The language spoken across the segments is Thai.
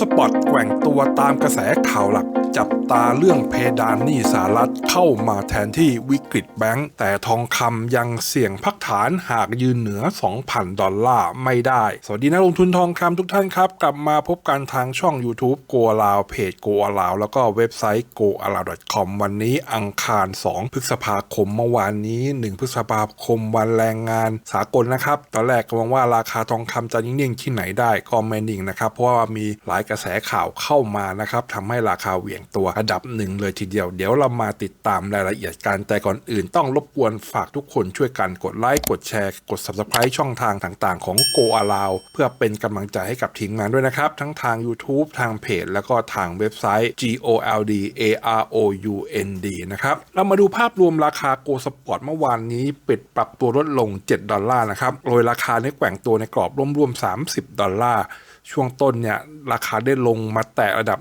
สปอตแกว่งตัวตามกระแสข่าวหลัก จับตาเรื่องเพดานหนี้สหรัฐเข้ามาแทนที่วิกฤตแบงก์แต่ทองคำยังเสี่ยงพักฐานหากยืนเหนือ 2,000 ดอลลาร์ไม่ได้ สวัสดีนักลงทุนทองคำทุกท่านครับ กลับมาพบกันทางช่อง YouTube โกลาวเพจโกลาวแล้วก็เว็บไซต์ go a l a w com วันนี้อังคาร 2 พฤษภาคมเมื่อวานนี้ 1 พฤษภาคมวันแรงงานสากลนะครับตอนแรกก็มองว่าราคาทองคำจะนิ่งๆที่ไหนได้ก็ไม่นิ่งนะครับเพราะว่ามีหลายกระแสข่าวเข้ามานะครับทำให้ราคาเหวี่ยงตัวระดับหนึ่งเลยทีเดียว เดี๋ยวเรามาติดตามรายละเอียดกันแต่ก่อนอื่นต้องรบกวนฝากทุกคนช่วยกันกดไลค์กดแชร์กด subscribe ช่องทางต่างๆ ของ Go a l o w เพื่อเป็นกำลังใจให้กับทีมงานด้วยนะครับ ทั้งทาง YouTube ทางเพจ แล้วก็ทางเว็บไซต์ G O L D A R O U N D นะครับเรามาดูภาพรวมราคา Go Sport เมื่อวานนี้ปิดปรับตัวลดลง 7 ดอลลาร์นะครับโดยราคาในแกว่งตัวในกรอบร่วมๆ30 ดอลลาร์ ช่วงต้นเนี่ยราคาได้ลงมาแตะระดับ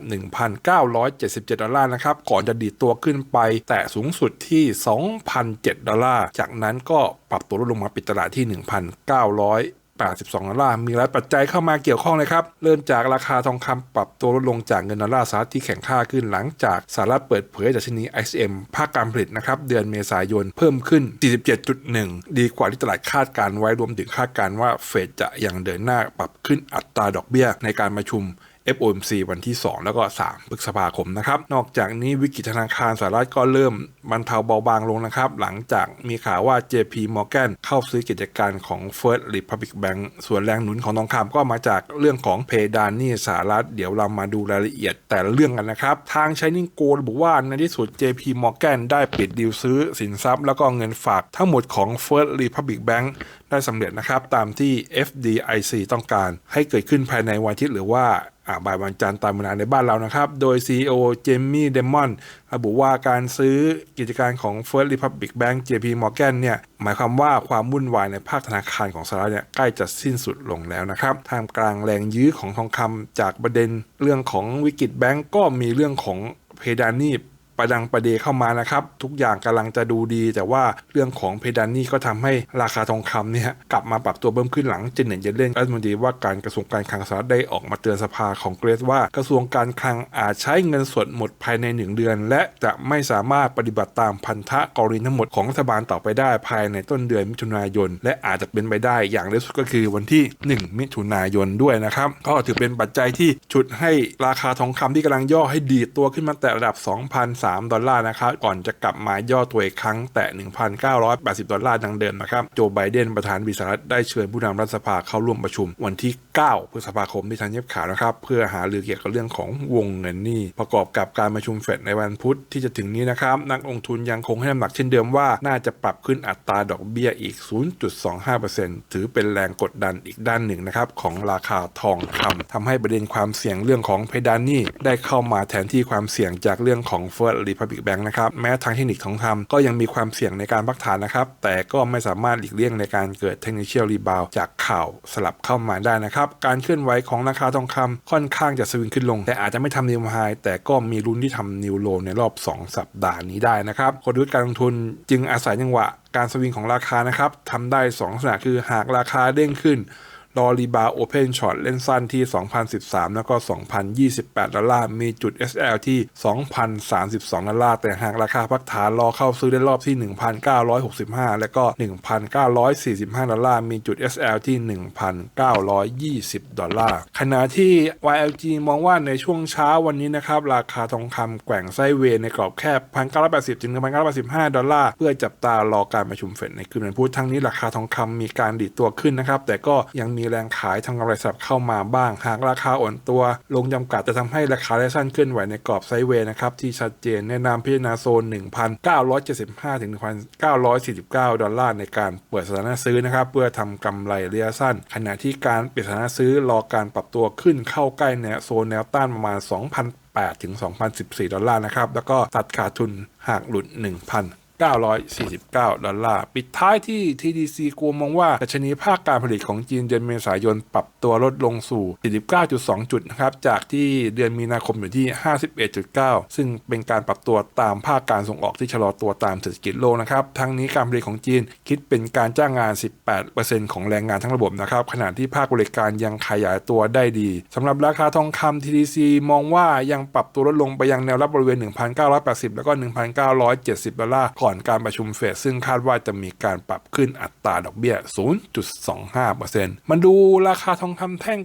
1,977 ดอลลาร์นะครับ ก่อนจะดีดตัวขึ้นไปแตะสูงสุดที่ 2,007 ดอลลาร์ จากนั้นก็ปรับตัวลดลงมาปิดตลาดที่ 1,900 82ดอลลาร์มีหลายปัจจัยเข้ามาเกี่ยวข้องเลยครับ เริ่มจากราคาทองคำปรับตัวลดลงจากเงินดอลลาร์สหรัฐที่แข็งค่าขึ้นหลังจากสหรัฐเปิดเผยจากชนี ISM ภาคการผลิตนะครับเดือนเมษายนเพิ่มขึ้น 47.1 ดีกว่าที่ตลาดคาดการไว้รวมถึงคาดการว่าเฟดจะยังเดินหน้าปรับขึ้นอัตราดอกเบี้ยในการประชุม FOMC วันที่ 2 แล้วก็ 3 พฤษภาคมนะครับ นอกจากนี้วิกฤตธนาคารสหรัฐก็เริ่มบรรเทาเบาบางลงนะครับ หลังจากมีข่าวว่า JP Morgan เข้าซื้อกิจการของ First Republic Bank ส่วนแรงหนุนของทองคำก็มาจากเรื่องของเพดานนี้สหรัฐ เดี๋ยวเรามาดูรายละเอียดแต่ละเรื่องกันนะครับ ทาง Shining Gold บอกว่าในที่สุด JP Morgan ได้ปิดดีลซื้อสินทรัพย์ แล้วก็เงินฝากทั้งหมดของ First Republic Bank ได้สำเร็จนะครับตามที่ FDIC ต้องการให้เกิดขึ้นภายในวันอาทิตย์หรือว่าบ่ายวันจันทร์ตามเวลาในบ้านเรานะครับ โดย CEO เจมี่เดมอนระบุว่าการซื้อกิจการของ First Republic Bank JP Morgan เนี่ยหมายความว่าความวุ่นวายในภาคธนาคารของสหรัฐเนี่ยใกล้จะสิ้นสุดลงแล้วนะครับท่ามกลางแรงยื้อของทองคำจากประเด็นเรื่องของวิกฤตแบงก์ก็มีเรื่องของเพดานหนี้ ประดังประเดเข้ามานะครับ ทุกอย่างกำลังจะดูดี แต่ว่าเรื่องของเพดานนี่ก็ทำให้ราคาทองคำเนี่ยกลับมาปรับตัวเพิ่มขึ้นหลังเจนเน็ตเยเลนรัฐมนตรีว่าการกระทรวงการคลังสหรัฐได้ออกมาเตือนสภาของเกรสว่ากระทรวงการคลังอาจใช้เงินสดหมดภายในหนึ่งเดือน และจะไม่สามารถปฏิบัติตามพันธะกรณีทั้งหมดของรัฐบาลต่อไปได้ภายในต้นเดือนมิถุนายน และอาจจะเป็นไปได้อย่างเร็วสุดก็คือวันที่ 1 มิถุนายนด้วยนะครับก็ถือเป็นปัจจัยที่ฉุดให้ราคาทองคำที่กำลังย่อให้ดีดตัวขึ้นมาแต่ระดับ3 ดอลลาร์นะครับ ก่อนจะกลับมาย่อตัวอีกครั้งแต่ 1,980 ดอลลาร์ดังเดิมนะครับ โจไบเดนประธานวิสหรัฐได้เชิญผู้นำรัฐสภาเข้าร่วมประชุม วันที่ 9 พฤษภาคมที่ทันเย็บขาวนะครับ เพื่อหารือเกี่ยวกับเรื่องของวงเงินหนี้ประกอบกับการประชุมเฟดในวันพุธที่จะถึงนี้นะครับ นักลงทุนยังคงให้น้ำหนักเช่นเดิมว่าน่าจะปรับขึ้นอัตราดอกเบี้ยอีก 0.25%ถือเป็นแรงกดดันอีกด้านหนึ่งนะครับของราคาทองคำทำให้ประเด็นความเสี่ยงเรื่องของเพดานหนี้ได้เข้ามาแทนที่ความเสี่ยงจากเรื่องของ First Republic Bank นะครับ แม้ทางเทคนิคทองคำก็ยังมีความเสี่ยงในการพักฐานนะครับ แต่ก็ไม่สามารถหลีกเลี่ยงในการเกิดเทคนิคเชียลรีบาวจากข่าวสลับเข้ามาได้นะครับ การเคลื่อนไหวของราคาทองคำค่อนข้างจะสวิงขึ้นลง แต่อาจจะไม่ทำนิวไฮแต่ก็มีลุ้นที่ทำนิวโลในรอบ 2 สัปดาห์นี้ได้นะครับคนรุ่นการลงทุนจึงอาศัยจังหวะการสวิงของราคานะครับทำได้2ลักษณะคือหากราคาเด้งขึ้น รอรีบาโอเพนช็อตเล่นสั้นที่ 2013 แล้วก็ 2028 ดอลลาร์ มีจุด SL ที่ 2,032 ดอลลาร์ แต่หากราคาพักฐานรอเข้าซื้อได้รอบที่ 1,965 แล้วก็ 1,945 ดอลลาร์ มีจุด SL ที่ 1,920 ดอลลาร์ ขณะที่ YLG มองว่าในช่วงเช้าวันนี้นะครับ ราคาทองคำแกว่งไซด์เวในกรอบแคบ 1,980 ถึง 1,985 ดอลลาร์ เพื่อจับตารอการประชุมเฟดในคืนวันพุธทั้งนี้ราคาทองคำมีการดีดตัวขึ้นนะครับ แต่ก็ยังมีแรงขายทำกำไรสับเข้ามาบ้าง หากราคาอ่อนตัว ลงจำกัดจะทำให้ราคาได้สั้นขึ้นไหวในกรอบไซด์เวย์นะครับที่ชัดเจนแนะนำพิจารณาโซน 1,975ถึง1,949 ดอลลาร์ในการเปิดสถานะซื้อนะครับเพื่อทำกำไรระยะสั้น ขณะที่การปิดสถานะซื้อรอการปรับตัวขึ้นเข้าใกล้แนวโซนแนวต้านประมาณ 2,008ถึง2,014 ดอลลาร์นะครับ แล้วก็ตัดขาดทุนหากหลุด 1,000 949 ดอลลาร์ ปิดท้ายที่ TDC กลัวมองว่าดัชนีภาคการผลิตของจีนเดือนเมษายนปรับตัวลดลงสู่ 49.2 จุดนะครับ จากที่เดือนมีนาคมอยู่ที่ 51.9 ซึ่งเป็นการปรับตัวตามภาคการส่งออกที่ชะลอตัวตามเศรษฐกิจโลกนะครับ ทั้งนี้การผลิตของจีนคิดเป็นการจ้างงาน 18%ของแรงงานทั้งระบบนะครับ ขณะที่ภาคบริการยังขยายตัวได้ดีสำหรับราคาทองคำ TDC มองว่ายังปรับตัวลดลงไปยังแนวรับบริเวณ 1,980 แล้วก็ 1,970 ดอลลาร์ก่อนการประชุมเฟดซึ่งคาดว่าจะมีการปรับขึ้นอัตราดอกเบี้ย 0.25%มันดูราคาทองคำแท่ง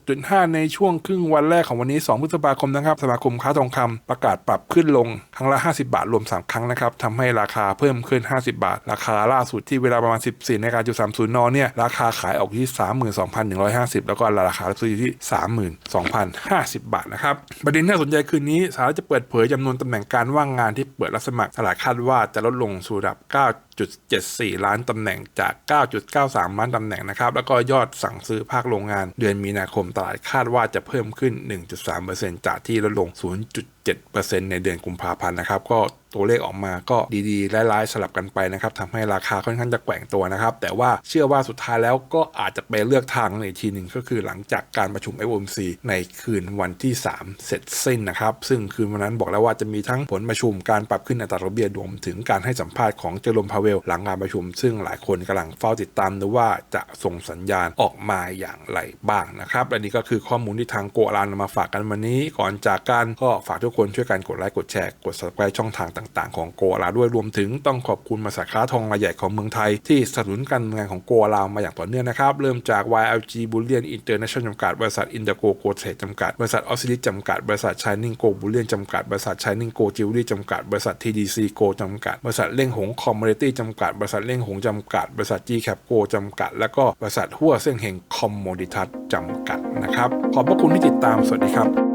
96.5 ในช่วงครึ่งวันแรกของวันนี้ 2 พฤษภาคมนะครับสมาคมค้าทองคำประกาศปรับขึ้นลงครั้งละ 50 บาทรวม 3 ครั้งนะครับทำให้ราคาเพิ่มขึ้น 50 บาท ราคาล่าสุดที่เวลาประมาณ 14นาฬิกาจุด30 น เนี่ย ราคาขายออกที่ 32,150 แล้วก็ราคาซื้ออยู่ที่ 32,050 บาทนะครับ ประเด็นที่น่าสนใจคืนนี้สหรัฐจะเปิดเผยจำนวนตำแหน่งการว่างงานที่เปิดรับสมัครตลาดคาดว่าจะลลดลงสู่ระดับ 9.74 ล้านตำแหน่งจาก 9.93 ล้านตำแหน่งนะครับ แล้วก็ยอดสั่งซื้อภาคโรงงาน เดือนมีนาคมตลาดคาดว่าจะเพิ่มขึ้น 1.3%จากที่ลดลง 0.7%ในเดือนกุมภาพันธ์นะครับ ก็ตัวเลขออกมาก็ดีๆร้ายๆสลับกันไปนะครับทำให้ราคาค่อนข้างจะแกว่งตัวนะครับ แต่ว่าเชื่อว่าสุดท้ายแล้วก็อาจจะไปเลือกทางในทีหนึ่งก็คือหลังจากการประชุม FOMC ในคืนวันที่ 3 เสร็จสิ้นนะครับ ซึ่งคืนวันนั้นบอกแล้วว่าจะมีทั้งผลประชุมการปรับขึ้นอัตราดอกเบี้ยรวมถึงการให้สัมภาษณ์ของเจอร์โรมพาเวลหลังการประชุม ซึ่งหลายคนกำลังเฝ้าติดตามดูว่าจะส่งสัญญาณออกมาอย่างไรบ้างนะครับอันนี้ก็คือข้อมูลที่ทางโกลานนำมาฝากกันวันนี้ ก่อนจากกันก็ฝากทุกคนช่วยกันกดไลค์กดแชร์กด subscribe ช่องทางต่างๆ ของโกลาด้วยรวมถึงต้องขอบคุณมาสาขาทองรายใหญ่ของเมืองไทย ที่สนับสนุนการงานของโกลามาอย่างต่อเนื่องนะครับเริ่มจาก YLG Bullion International จำกัดบริษัท Indigo g o t r a d e จำกัดบริษัท o s c i l i s จำกัดบริษัท Shining Go Bullion จำกัดบริษัท Shining Go Jewelry จำกัดบริษัท TDC Go จำกัดบริษัทเล่งหง Commodity จำกัด บริษัทเล่งหงจำกัด บริษัท G Cap Go จำกัด แล้วก็บริษัทหัวเส้งเฮงคอมโมดิทัสจำกัดนะครับ ขอบพระคุณที่ติดตาม สวัสดีครับ